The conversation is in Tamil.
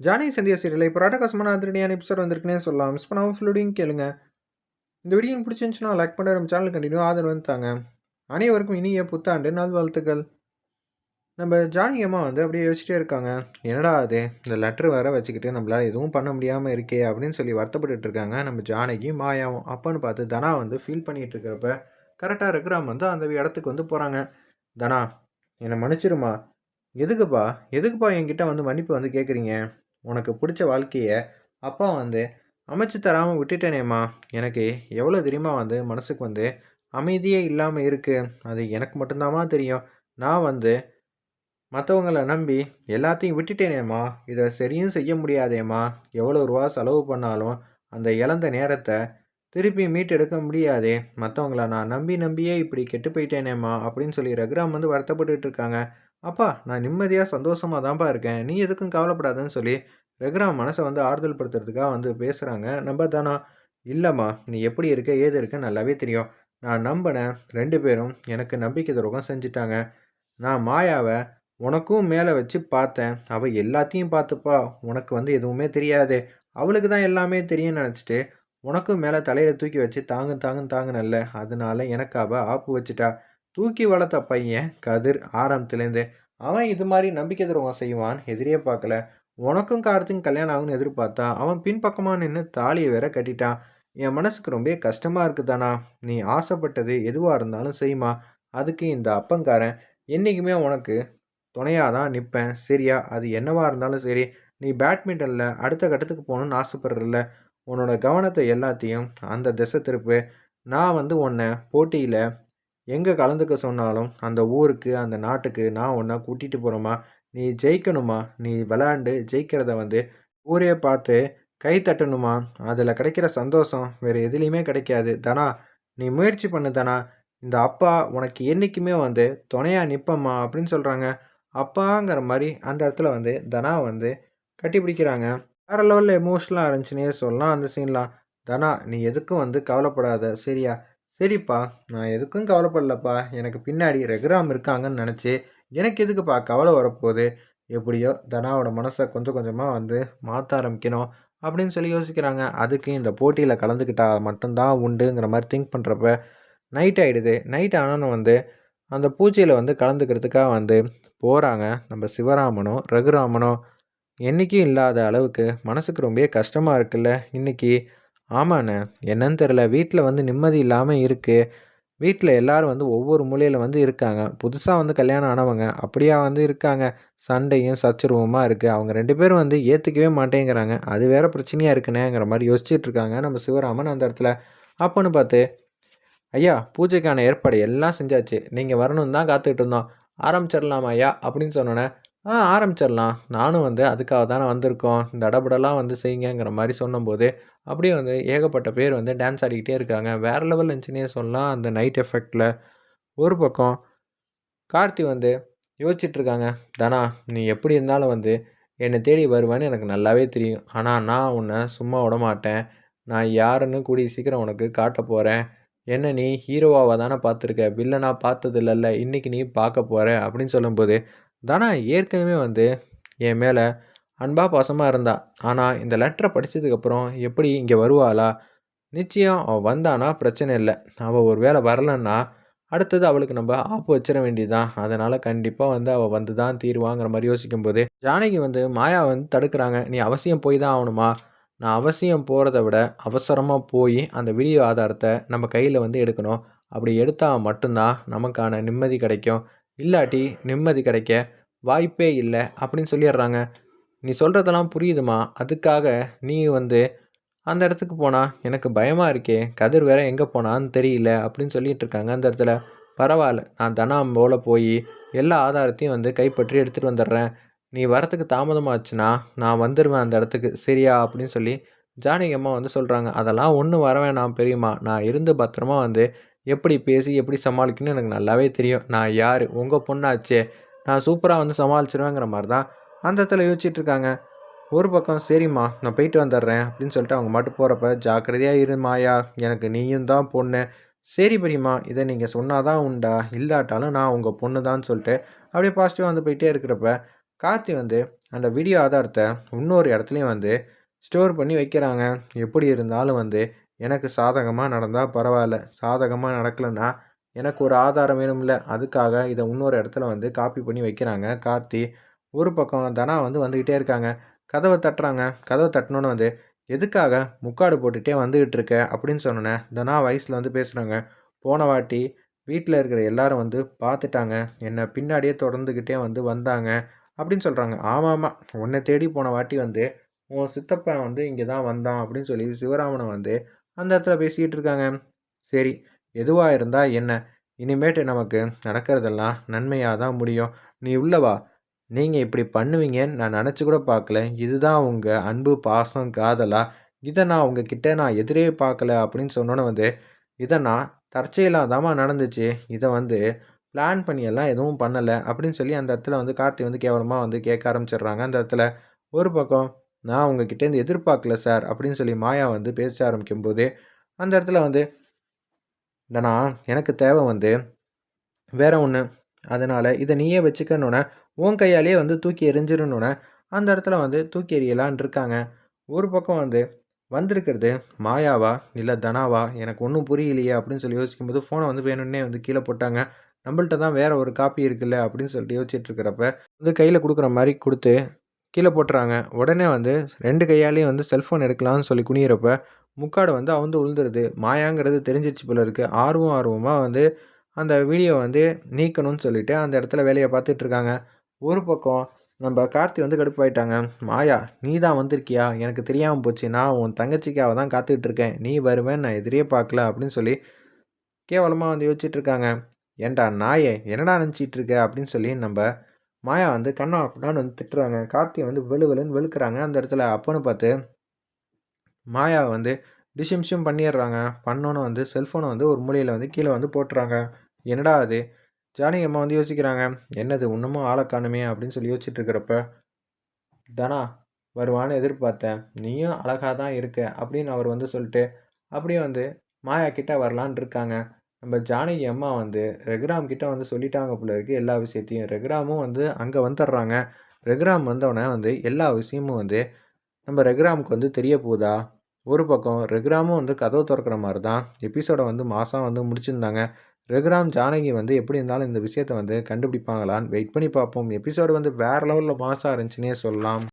ஜானி சந்தியா சீரியல் இப்போ ராட்டகாசமான அதிரடியான எபிசோட் வந்திருக்குன்னே சொல்லலாம். மிஸ் பண்ணாமல் ஃபுல்லோடையும் கேளுங்க. இந்த வீடியோ பிடிச்சிருந்துச்சுன்னா லைக் பண்ண நம்ம சேனல் கண்டினியூ ஆதரவு வந்துட்டாங்க அனைவருக்கும் இனிய புத்தாண்டு நல்வாழ்த்துக்கள். நம்ம ஜானகி அம்மா வந்து அப்படியே யோசிச்சிட்டே இருக்காங்க. என்னடா அது இந்த லெட்டர் வேற வச்சுக்கிட்டு நம்மளால் எதுவும் பண்ண முடியாமல் இருக்கே அப்படின்னு சொல்லி வருத்தப்பட்டுட்டு இருக்காங்க. நம்ம ஜானகி மாயாவும் அப்பான்னு பார்த்து தனா வந்து ஃபீல் பண்ணிகிட்டு இருக்கிறப்ப கரெக்டாக இருக்கிறாம வந்து அந்த இடத்துக்கு வந்து போகிறாங்க தனா என்னை மன்னிச்சிருமா? எதுக்குப்பா? எதுக்குப்பா என்கிட்ட வந்து மன்னிப்பு வந்து கேட்குறீங்க உனக்கு பிடிச்ச வாழ்க்கையை அப்பா வந்து அமைச்சு தராமல் விட்டுட்டேனேம்மா. எனக்கு எவ்வளோ தெரியுமா வந்து மனசுக்கு வந்து? அமைதியே இல்லாமல் இருக்குது அது எனக்கு மட்டும்தாம்மா தெரியும். நான் வந்து மற்றவங்கள நம்பி எல்லாத்தையும் விட்டுட்டேனேம்மா. இதை சரியும் செய்ய முடியாதேம்மா. எவ்வளோ ரூபா செலவு பண்ணாலும் அந்த இழந்த நேரத்தை திருப்பி மீட்டெடுக்க முடியாதே. மற்றவங்கள நான் நம்பி நம்பியே இப்படி கெட்டு போயிட்டேனேம்மா அப்படின்னு சொல்லி ரகுராம் வந்து வருத்தப்பட்டுட்டு இருக்காங்க. அப்பா நான் நிம்மதியாக சந்தோஷமாக தான்ப்பா இருக்கேன். நீ எதுக்கும் கவலைப்படாதுன்னு சொல்லி ரகுராம் மனசை வந்து ஆறுதல் படுத்துறதுக்காக வந்து பேசுகிறாங்க நம்ம தானா இல்லைம்மா நீ எப்படி இருக்க ஏது இருக்க நல்லாவே தெரியும். நான் நம்பினேன். ரெண்டு பேரும் எனக்கு நம்பிக்கை துரோகம் செஞ்சிட்டாங்க. நான் மாயாவை உனக்கும் மேலே வச்சு பார்த்தேன். அவள் எல்லாத்தையும் பார்த்துப்பா. உனக்கு வந்து எதுவுமே தெரியாது. அவளுக்கு தான் எல்லாமே தெரியும்னு நினச்சிட்டு உனக்கும் மேலே தலையில் தூக்கி வச்சு தாங்கு தாங்கு தாங்குனல்ல அதனால எனக்கு அவள் ஆப்பு வச்சுட்டா. தூக்கி வளர்த்த பையன் கதிர் ஆரம்பத்துலேருந்து. அவன் இது மாதிரி நம்பிக்கை துரோகம் செய்வான் எதிரியே பார்க்கல. உனக்கும் கார்த்திக் கல்யாணம் ஆகும்னு எதிர்பார்த்தா அவன் பின்பக்கமாக நின்று தாலியை வேற கட்டிட்டான் என் மனசுக்கு ரொம்ப கஷ்டமாக இருக்குதானா? நீ ஆசைப்பட்டது எதுவாக இருந்தாலும் செய்யுமா? அதுக்கு இந்த அப்பங்காரன் என்றைக்குமே உனக்கு துணையாக தான் நிற்பேன் சரியா? அது என்னவாக இருந்தாலும் சரி. நீ பேட்மிண்டனில் அடுத்த கட்டத்துக்கு போகணுன்னு ஆசைப்படுறல உன்னோட கவனத்தை எல்லாத்தையும் அந்த திசை திருப்பு. நான் வந்து உன்னை போட்டியில் எங்கே கலந்துக்க சொன்னாலும் அந்த ஊருக்கு அந்த நாட்டுக்கு நான் ஒன்றா கூட்டிகிட்டு போகிறோமா நீ ஜெயிக்கணுமா? நீ விளாண்டு ஜெயிக்கிறத வந்து ஊரே பார்த்து கை தட்டணுமா? அதில் கிடைக்கிற சந்தோஷம் வேறு எதுலேயுமே கிடைக்காது. தனா நீ முயற்சி பண்ணு தனா. இந்த அப்பா உனக்கு என்றைக்குமே வந்து துணையாக நிற்பம்மா அப்படின்னு சொல்கிறாங்க அப்பாங்கிற மாதிரி அந்த இடத்துல வந்து தனா வந்து கட்டி பிடிக்கிறாங்க. வேறு லெவலில் எமோஷனலாக இருந்துச்சுன்னே சொல்லலாம் அந்த சீன்லாம் தனா நீ எதுக்கும் வந்து கவலைப்படாத. சரியா? சரிப்பா நான் எதுக்கும் கவலைப்படலப்பா. எனக்கு பின்னாடி ரெகுராம் இருக்காங்கன்னு நினச்சி எனக்கு எதுக்குப்பா கவலை வரப்போகுது? எப்படியோ தனாவோட மனசை கொஞ்சம் கொஞ்சமாக வந்து மாற்ற ஆரம்பிக்கணும் அப்படின்னு சொல்லி யோசிக்கிறாங்க. அதுக்கு இந்த போட்டியில் கலந்துக்கிட்டால் மட்டும்தான் உண்டுங்கிற மாதிரி திங்க் பண்ணுறப்ப நைட் ஆகிடுது நைட் ஆனாலும் வந்து அந்த பூஜையில் வந்து கலந்துக்கிறதுக்காக வந்து போகிறாங்க நம்ம சிவராமனும் ரகுராமனும் என்றைக்கும் இல்லாத அளவுக்கு மனசுக்கு ரொம்ப கஷ்டமாக இருக்குல்ல இன்றைக்கி ஆமாண்ணே. என்னன்னு தெரில வீட்டில் வந்து நிம்மதி இல்லாமல் இருக்குது வீட்டில் எல்லோரும் வந்து ஒவ்வொரு மூலையில் வந்து இருக்காங்க. புதுசாக வந்து கல்யாணம் ஆனவங்க அப்படியா வந்து இருக்காங்க. சண்டையும் சச்சரவுமா இருக்குது அவங்க ரெண்டு பேரும் வந்து ஏற்றுக்கவே மாட்டேங்கிறாங்க. அது வேறு பிரச்சனையாக இருக்குனேங்கிற மாதிரி யோசிச்சுட்டு இருக்காங்க நம்ம சிவராமன் அந்த இடத்துல. அப்போன்னு பார்த்து ஐயா பூஜைக்கான ஏற்பாடு எல்லாம் செஞ்சாச்சு. நீங்கள் வரணும் தான் காத்துக்கிட்டு இருந்தோம். ஆரம்பிச்சிடலாமா ஐயா? அப்படின்னு சொன்னோன்னே ஆ ஆரம்பிச்சிடலாம். நானும் வந்து அதுக்காக தானே வந்திருக்கோம். இந்த அடபடலாம் வந்து செய்யுங்கிற மாதிரி சொன்னபோது அப்படியே வந்து ஏகப்பட்ட பேர் வந்து டான்ஸ் ஆடிக்கிட்டே இருக்காங்க. வேறு லெவல் இருந்துச்சுன்னே சொல்லலாம். அந்த நைட் எஃபெக்டில் ஒரு பக்கம் கார்த்தி வந்து யோசிச்சிட்ருக்காங்க. தனா நீ எப்படி இருந்தாலும் வந்து என்னை தேடி வருவேன்னு எனக்கு நல்லாவே தெரியும். ஆனால் நான் உன்னை சும்மா விட மாட்டேன். நான் யாருன்னு கூடிய சீக்கிரம் உனக்கு காட்ட போகிறேன் என்ன நீ ஹீரோவாக தானே பார்த்துருக்க. வில்லனாக பார்த்தது இல்லைல்ல இன்றைக்கி நீ பார்க்க போகிற அப்படின்னு சொல்லும்போது தானா ஏற்கனவே வந்து என் மேலே அன்பாக பாசமாக இருந்தா. ஆனால் இந்த லெட்டரை படித்ததுக்கப்புறம் எப்படி இங்கே வருவாளா? நிச்சயம் அவள் வந்தானா? பிரச்சனை இல்லை. அவள் ஒரு வேளை வரலன்னா அடுத்தது அவளுக்கு நம்ம ஆப்பு வச்சிட வேண்டியதுதான் அதனால் கண்டிப்பாக வந்து அவள் வந்து தான் தீருவாங்கிற மாதிரி யோசிக்கும்போது ஜானகி வந்து மாயா வந்து தடுக்கிறாங்க. நீ அவசியம் போய் தான் ஆகணுமா? நான் அவசியம் போகிறத விட அவசரமாக போய் அந்த வீடியோ ஆதாரத்தை நம்ம கையில் வந்து எடுக்கணும். அப்படி எடுத்தால் மட்டும்தான் நமக்கான நிம்மதி கிடைக்கும். இல்லாட்டி நிம்மதி கிடைக்க வாய்ப்பே இல்லை அப்படின்னு சொல்லிடுறாங்க. நீ சொல்கிறதெல்லாம் புரியுதுமா? அதுக்காக நீ வந்து அந்த இடத்துக்கு போனால் எனக்கு பயமாக இருக்கே கதிர் வேற எங்கே போனான்னு தெரியல அப்படின்னு சொல்லிட்டு இருக்காங்க அந்த இடத்துல. பரவாயில்ல நான் தனாம்போல போய் எல்லா ஆதாரத்தையும் வந்து கைப்பற்றி எடுத்துகிட்டு வந்துடுறேன். நீ வரத்துக்கு தாமதமாச்சுன்னா நான் வந்துடுவேன் அந்த இடத்துக்கு சரியா? அப்படின்னு சொல்லி ஜானகி அம்மா வந்து சொல்கிறாங்க அதெல்லாம் ஒன்றும் வர வேணாம் பெரியம்மா. நான் இருந்து பத்திரமா வந்து எப்படி பேசி எப்படி சமாளிக்கணும்னு எனக்கு நல்லாவே தெரியும். நான் யார்? உங்கள் பொண்ணாச்சே. நான் சூப்பராக வந்து சமாளிச்சிருவேங்கிற மாதிரி தான் அந்த இடத்துல யோசிச்சுட்டு இருக்காங்க. ஒரு பக்கம் சரிம்மா நான் போயிட்டு வந்துடுறேன் அப்படின்னு சொல்லிட்டு அவங்க மட்டும் போகிறப்ப ஜாக்கிரதையாக இரு மாயா. எனக்கு நீயும் தான் பொண்ணு. சரி பெரியம்மா இதை நீங்கள் சொன்னாதான் உண்டா? இல்லாட்டாலும் நான் உங்கள் பொண்ணு தான் சொல்லிட்டு அப்படியே பாசிட்டிவாக வந்து போயிட்டே இருக்கிறப்ப கார்த்தி வந்து அந்த வீடியோ ஆதாரத்தை இன்னொரு இடத்துலையும் வந்து ஸ்டோர் பண்ணி வைக்கிறாங்க. எப்படி இருந்தாலும் வந்து எனக்கு சாதகமாக நடந்தால் பரவாயில்ல. சாதகமாக நடக்கலைன்னா எனக்கு ஒரு ஆதாரம் வேணும்ல. அதுக்காக இதை இன்னொரு இடத்துல வந்து காப்பி பண்ணி வைக்கிறாங்க. கார்த்தி ஒரு பக்கம் தனா வந்து வந்துக்கிட்டே இருக்காங்க. கதவை தட்டுறாங்க. கதவை தட்டினோன்னு வந்து எதுக்காக முக்காடு போட்டுகிட்டே வந்துக்கிட்டு இருக்க? அப்படின்னு சொன்னேன் தனா வயசில் வந்து பேசுகிறாங்க போன வாட்டி வீட்டில் இருக்கிற எல்லாரும் வந்து பார்த்துட்டாங்க என்னை பின்னாடியே தொடர்ந்துக்கிட்டே வந்து வந்தாங்க. அப்படின்னு சொல்கிறாங்க ஆமாம் ஆமாம் உன்னை தேடி போன வாட்டி வந்து உன் சித்தப்பன் வந்து இங்கே தான் வந்தான். அப்படின்னு சொல்லி சிவராமனை வந்து அந்த இடத்துல பேசிக்கிட்டு இருக்காங்க. சரி எதுவாக இருந்தால் என்ன? இனிமேட்டு நமக்கு நடக்கிறதெல்லாம் நன்மையாக தான் முடியும். நீ உள்ளவா நீங்கள் இப்படி பண்ணுவீங்கன்னு நான் நினச்சி கூட பார்க்கல. இதுதான் உங்கள் அன்பு பாசம் காதலா? இதை நான் உங்ககிட்ட நான் எதிரே பார்க்கல அப்படின்னு சொன்னோன்னே வந்து இதை நான் தற்செயலாக தாமா நடந்துச்சு. இதை வந்து பிளான் பண்ணியெல்லாம் எதுவும் பண்ணலை அப்படின்னு சொல்லி அந்த இடத்துல வந்து கார்த்தி வந்து கேவலமாக வந்து கேட்க ஆரம்பிச்சிடுறாங்க. அந்த இடத்துல ஒரு பக்கம் நான் உங்ககிட்டேருந்து எதிர்பார்க்கல சார் அப்படின்னு சொல்லி மாயா வந்து பேச ஆரம்பிக்கும் போதே அந்த இடத்துல வந்து தனா எனக்கு தேவை வந்து வேற ஒன்று அதனால் இதை நீயே வச்சுக்கணுன்னே உன் கையாலேயே வந்து தூக்கி எறிஞ்சிடணுன்னே அந்த இடத்துல வந்து தூக்கி எறியலான் இருக்காங்க. ஒரு பக்கம் வந்து வந்திருக்கிறது மாயாவா? இல்லை தனாவா? எனக்கு ஒன்றும் புரியலையே அப்படின்னு சொல்லி யோசிக்கும்போது ஃபோனை வந்து வேணும்னே வந்து கீழே போட்டாங்க. நம்மள்ட்ட தான் வேறு ஒரு காப்பி இருக்குல்ல அப்படின்னு சொல்லிட்டு யோசிச்சுட்டு இருக்கிறப்ப வந்து கையில் கொடுக்குற மாதிரி கொடுத்து கீழே போட்டுறாங்க. உடனே வந்து ரெண்டு கையாலேயும் வந்து செல்ஃபோன் எடுக்கலாம்னு சொல்லி குனியிறப்ப முக்காடு வந்து அவந்து உழுந்துருது. மாயாங்கிறது தெரிஞ்சிச்சு போல இருக்குது ஆர்வம் ஆர்வமாக வந்து அந்த வீடியோ வந்து நீக்கணும்னு சொல்லிட்டு அந்த இடத்துல வேலையை பார்த்துட்ருக்காங்க ஒரு பக்கம் நம்ம கார்த்தி வந்து கடுப்பாயிட்டாங்க மாயா நீ தான் வந்திருக்கியா? எனக்கு தெரியாமல் போச்சு. நான் உன் தங்கச்சிக்காக தான் காத்துட்ருக்கேன் நீ வருவேன் நான் எதிரியே பார்க்கல அப்படின்னு சொல்லி கேவலமாக வந்து யோசிச்சுட்ருக்காங்க ஏன்டா நாயே என்னடா நினச்சிட்ருக்க அப்படின்னு சொல்லி நம்ம மாயா வந்து கண்ணா அப்படின்னான்னு வந்து திட்டுறாங்க. கார்த்தியை வந்து வெளு வெளுன்னு வெளுக்கிறாங்க. அந்த இடத்துல அப்போன்னு பார்த்து மாயா வந்து டிஷிம்ஷும் பண்ணிடுறாங்க. பண்ணோன்னு வந்து செல்ஃபோனை வந்து ஒரு மூலையில் வந்து கீழே வந்து போட்டுறாங்க. என்னடா அது? ஜானகி அம்மா வந்து யோசிக்கிறாங்க. என்னது இன்னமும் ஆளை காணுமே அப்படின்னு சொல்லி யோசிச்சுட்டு இருக்கிறப்ப தனா வருவான்னு எதிர்பார்த்தேன். நீயும் அழகாக தான் இருக்க. அப்படின்னு அவர் வந்து சொல்லிட்டு அப்படியே வந்து மாயா கிட்டே வரலான் இருக்காங்க. நம்ம ஜானகி அம்மா வந்து ரெகுராம் கிட்ட வந்து சொல்லிட்டாங்க போல இருக்கு எல்லா விஷயத்தையும். ரெகுராமும் வந்து அங்கே வந்துடுறாங்க. ரெகுராம் வந்தோடனே வந்து எல்லா விஷயமும் வந்து நம்ம ரெகுராமுக்கு வந்து தெரிய போகுதா? ஒரு பக்கம் ரெகுராமும் வந்து கதவு திறக்கிற மாதிரி தான் எபிசோடை வந்து மாதம் வந்து முடிச்சிருந்தாங்க. ரெகுராம் ஜானகி வந்து எப்படி இருந்தாலும் இந்த விஷயத்தை வந்து கண்டுபிடிப்பாங்களான்னு வெயிட் பண்ணி பார்ப்போம். எபிசோடு வந்து வேறு லெவலில் மாதம் இருந்துச்சுன்னே சொல்லலாம்.